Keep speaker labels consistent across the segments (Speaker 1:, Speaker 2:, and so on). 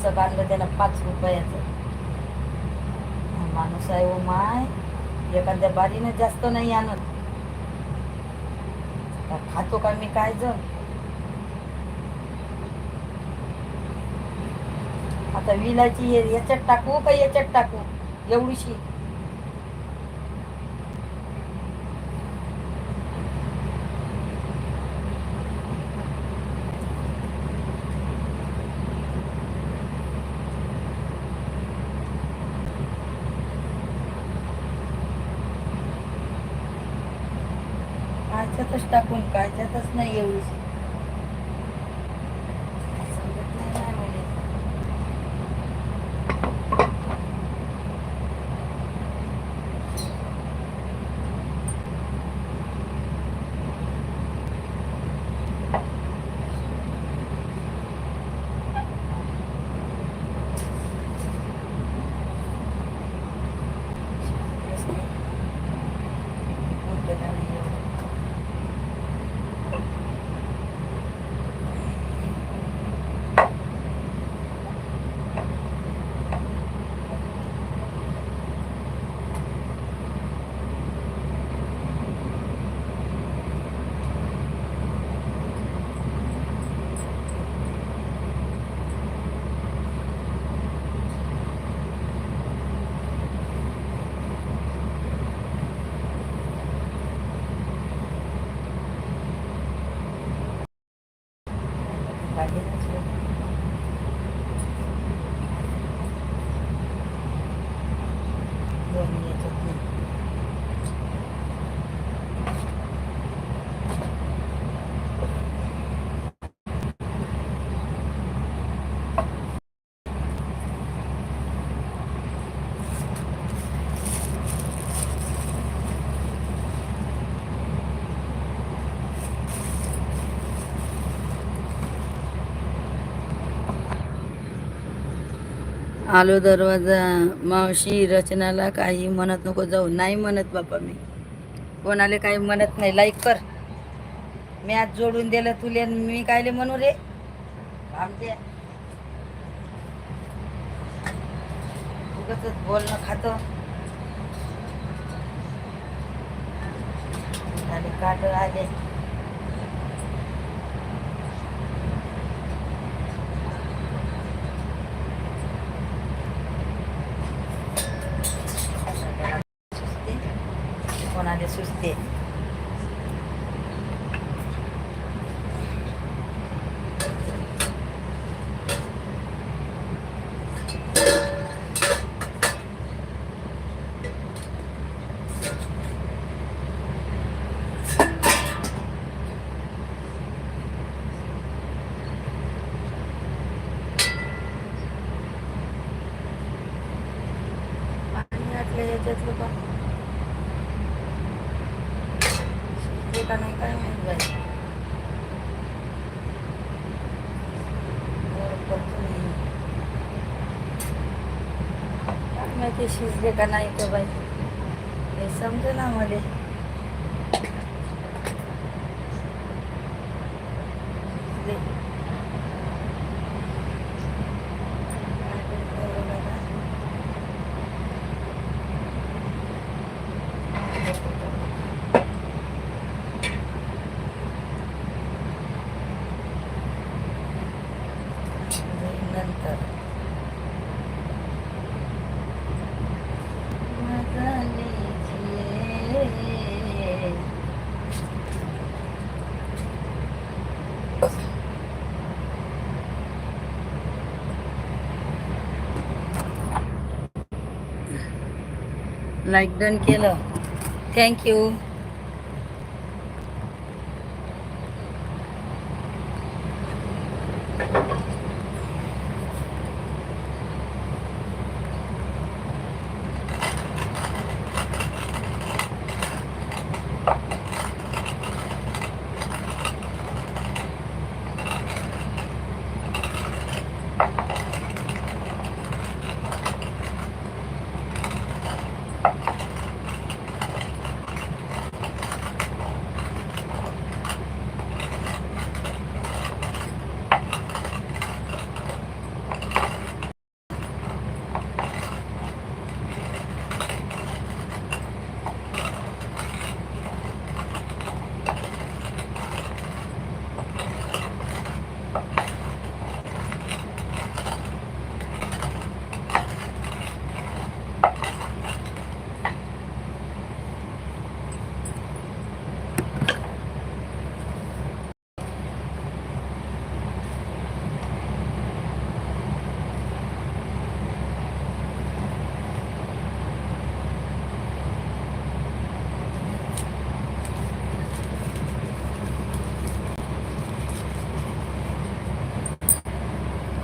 Speaker 1: विसक आणलं त्याला पाच रुपयाचं. माणूस आहे ओ माय. एखाद्या बारीनं जास्त नाही आणत. खातो का मी काय जण आता विलाची याच्यात टाकू का याच्यात टाकू? एवढीशी. कायच्यातच टाकून कायच्यातच नाही एवढीशी समजत नाही ना मला. दोन्ही याच्यात नाही. आलो दरवाजा मावशी रचनाला काही म्हणत नको जाऊ. नाही म्हणत बापा मी. कोणाला काही म्हणत नाही. लाईक कर. मी आज जोडून दिलं तुले आणि मी कायले म्हणू रे? आमचे. उगच बोलणं खातं. झाले काट आले कोणाला सुचते आपल्या ह्याच्यातलं पण. शिजले का नाही काय माहीत बाई. वर पडतो नाही. माहिती शिजले का नाही का बाई. हे समजे ना मला शिजले. काय करतो बाबा? नंतर मजा लीजिए लाईक डन केलं. थँक्यू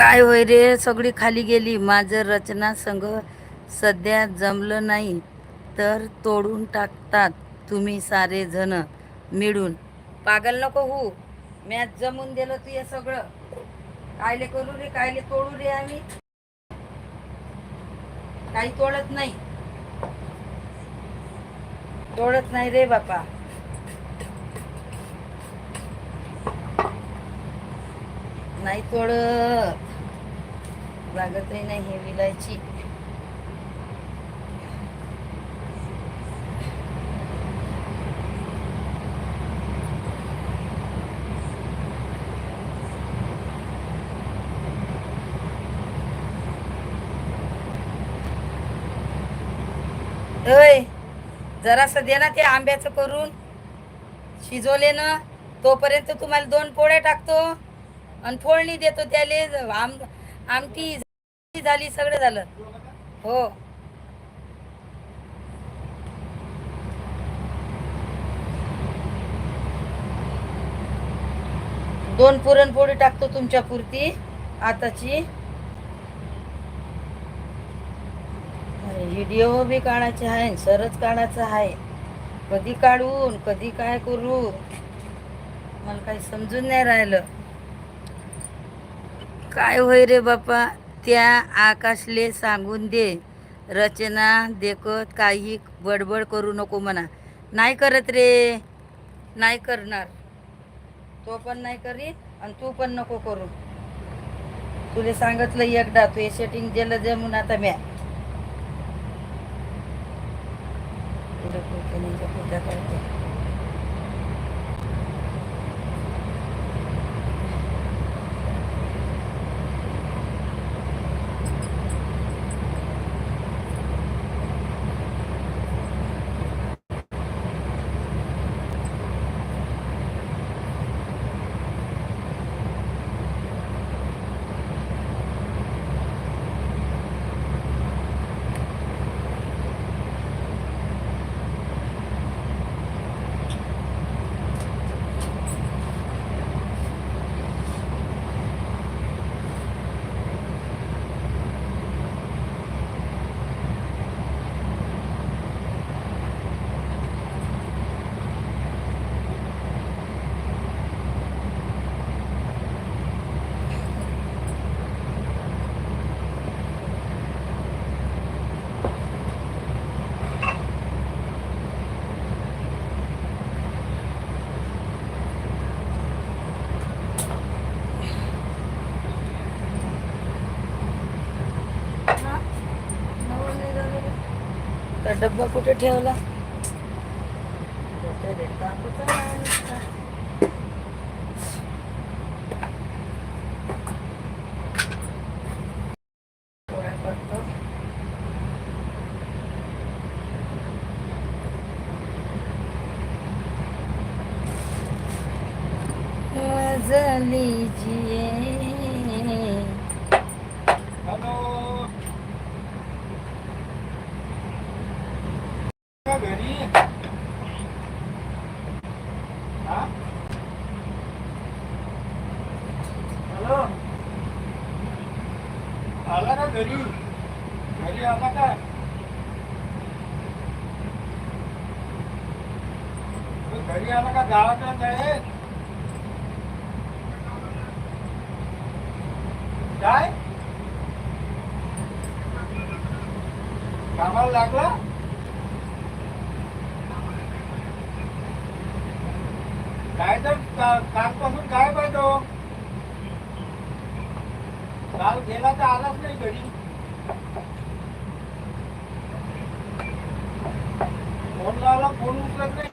Speaker 1: काय होय रे? सगळी खाली गेली. माझं रचना संघ सध्या जमलं नाही तर तोडून टाकतात तुम्ही सारे जण मिळून. पागल नको हो मॅच जमून दिलं तू हे सगळं. कायले करू रे कायले तोडू रे आम्ही? काही तोडत नाही. तोडत नाही रे बापा. नाही तोडत. लागतही नाही हे विलायची. जरासं दे ना ते आंब्याचं करून. शिजवले ना तोपर्यंत तुम्हाला दोन पोळ्या टाकतो. आणि फोडणी देतो त्याले आम आमटी झाली सगळं झालं. हो. दोन पुरणपोळी टाकतो तुमच्या पुरती आताची. व्हिडिओ बी काढायचे आहे सरच काढायचं आहे. कधी काढून कधी काय करू मला काही समजून नाही राहिलं. काय होय रे बापा त्या आकाशले सांगून दे. रचना देखत काही बडबड करू नको म्हणा. नाही करत रे. नाही करणार. तो पण नाही करीत आणि तू पण नको करू. तुले सांगितलं एकदा तू हे सेटिंग दिलं जमून आता म्या. पूजा करते तर डब्बा कुठे ठेवला पोळ्या करतो. मज लीजिए
Speaker 2: हॅलो का घरी हा हॅलो आला का घरी घरी आला का तो घरी आला का गावाकडे आहे काय? कामाला लागला? काय तर का- कालपासून काय पाहिजे काल गेला तर आलाच नाही घरी. फोन लावला फोन उचलत नाही.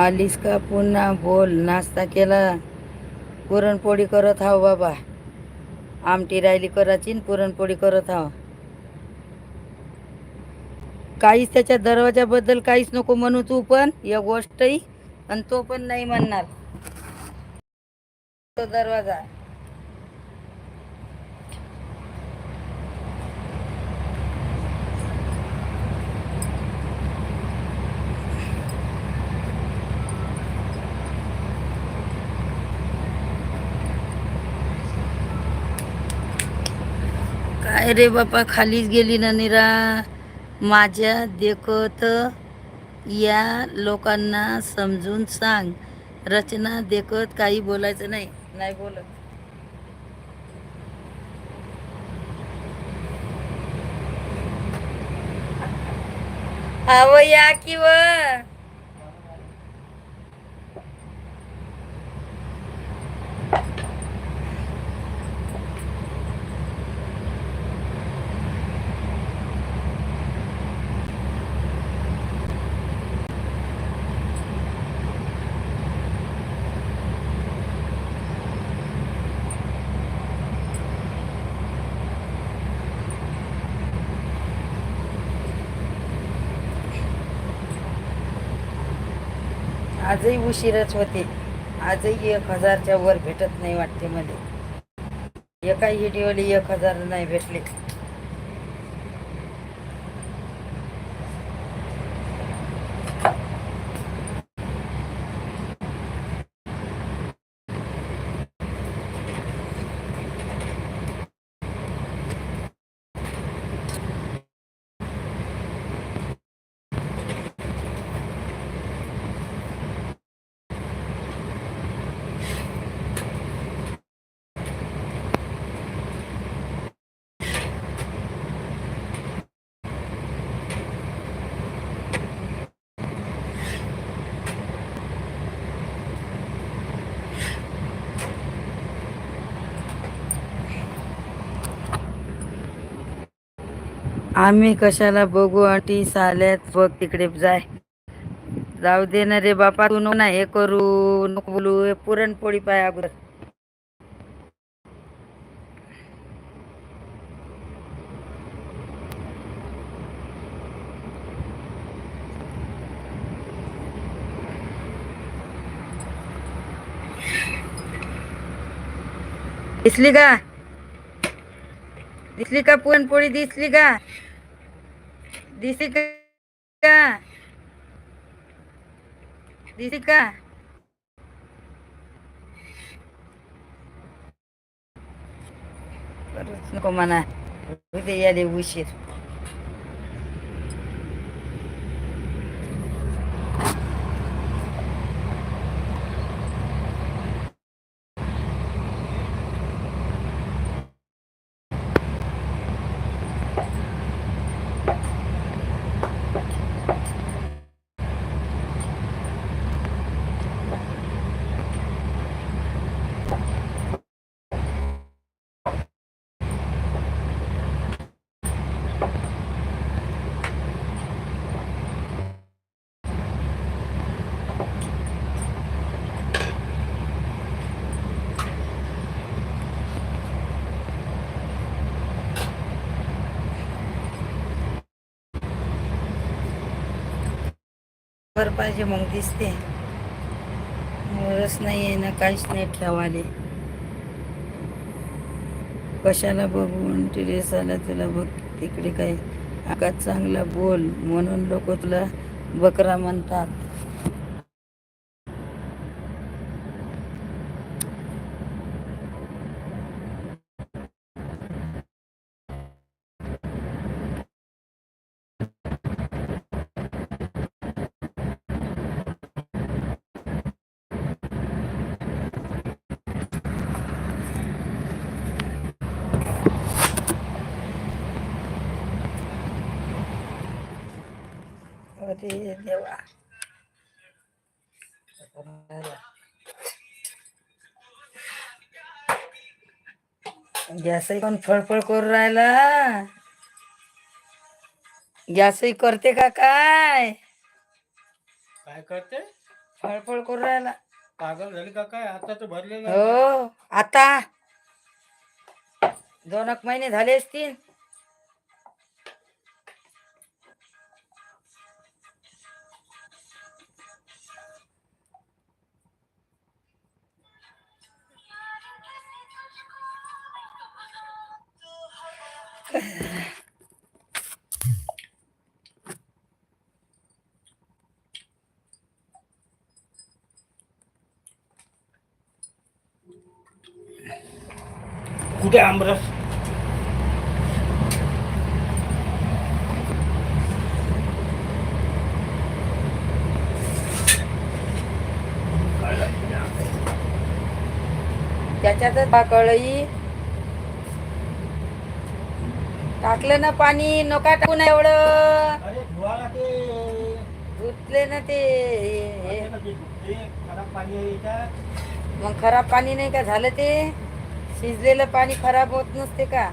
Speaker 1: आलीस का? पुन्हा बोल नाश्ता केला? पुरणपोळी करत हाव बाबा. आमटी राहिली करायची पुरणपोळी करत हाव. काहीच त्याच्या दरवाजाबद्दल काहीच नको म्हणू तू पण या गोष्टही. आणि तो पण नाही म्हणणार. तो दरवाजा. अरे बापा खालीच गेली ना निरा. माझ्या देखत या लोकांना समजून सांग. रचना देखत काही बोलायचं नाही. नाही बोलत. अव या आजही उशीरच होते. आजही एक हजारच्या वर भेटत नाही वाटते मध्ये एका व्हिडिओला एक हजार नाही भेटले. आम्ही कशाला बघू आणि साल्यात बघ तिकडे जाय. जाऊ दे ना रे बापा तू नको ना हे करू नको बोलू हे पुरणपोळी पाय अगोदर. दिसली का? दिसली का पुरणपोळी? दिसली का? दिसली का दिसली का करूच नको म्हणा उद्या याले उशीर वर पाहिजे मग दिसते. रस नाही आहे ना काहीच नाही ठेवाले कशाला बघून टिरेसाला तुला बघ तिकडे काय आकात चांगला बोल म्हणून लोक तुला बकरा म्हणतात अरे देवा गॅसही पण फळफळ करू राहिला. गॅसही करते का काय?
Speaker 2: काय करते?
Speaker 1: फळफळ करून राहिला.
Speaker 2: पागल झाली का काय? आता तर भरलेलं.
Speaker 1: हो आता. दोन एक महिने झाले असतील.
Speaker 2: कुठे आमरस?
Speaker 1: त्याच्यातच पाकळी टाकलं ना पाणी नका टाकू ना एवढं. धुतले ना ते. मग खराब पाणी नाही का झालं ते? शिजलेलं पाणी खराब होत नसते का?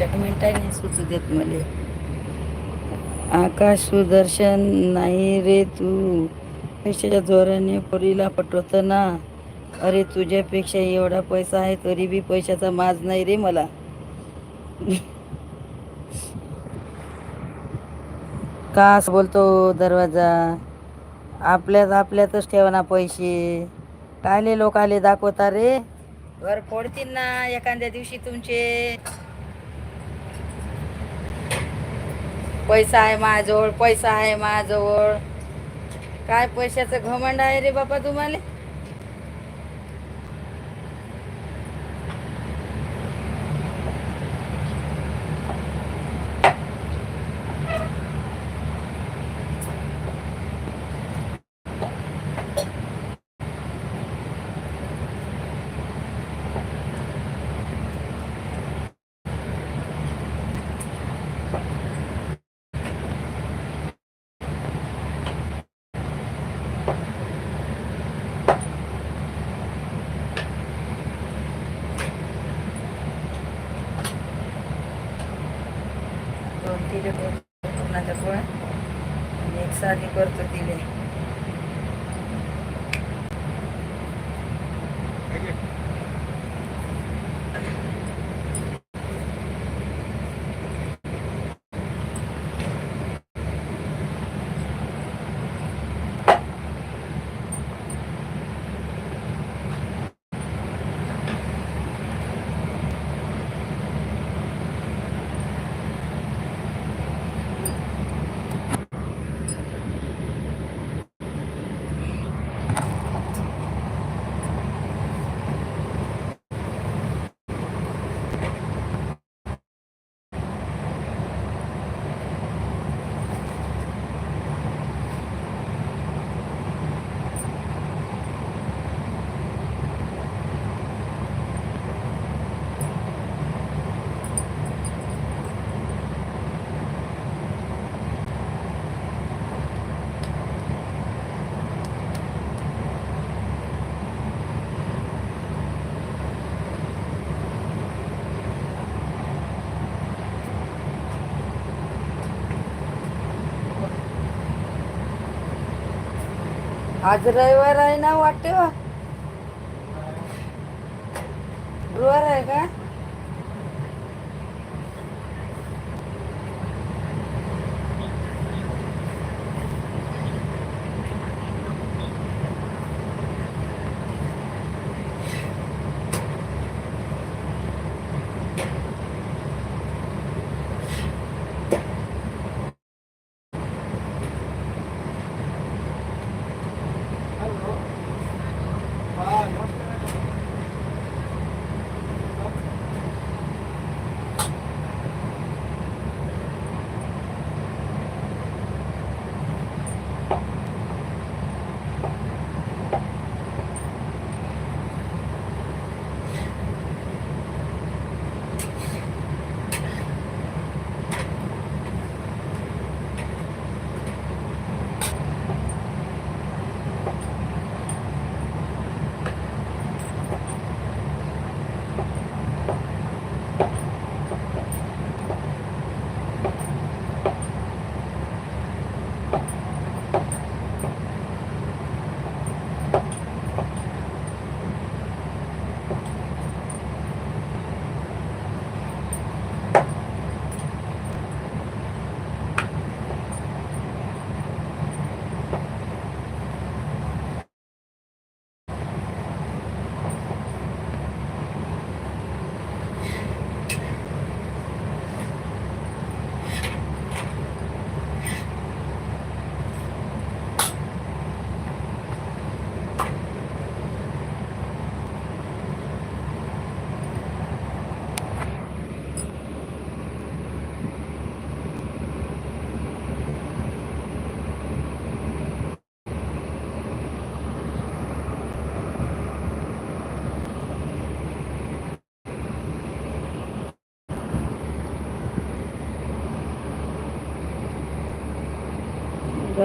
Speaker 1: याच्या मिनिटा नाही सुचू देत मले. आकाश सुदर्शन नाही रे तू. पैशाच्या जोराने पोरीला पटवत ना. अरे तुझ्यापेक्षा एवढा पैसा आहे तरी बी पैशाचा माज नाही रे मला. का बोलतो दरवाजा. आपल्यात आपल्यातच ठेवा ना पैसे. कायले लोक आले दाखवता रे? घर फोडतील ना एखाद्या दिवशी तुमचे. पैसा आहे माझ्याजवळ पैसा आहे माझ्याजवळ. काय पैशाचं घमंड आहे रे बापा तुम्हाला दोन तिले पूर्णाच्या पोळ्या आणि एक साधी करतो तिले आज रविवार आहे ना वाटते. गुरुवार आहे का?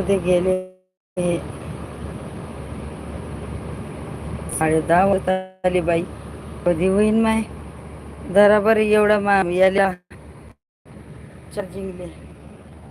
Speaker 1: जाऊ गेले. साडे दहा होत आली बाई. कधी होईन माय? जरा बरं एवढं मा याला चार्जिंगले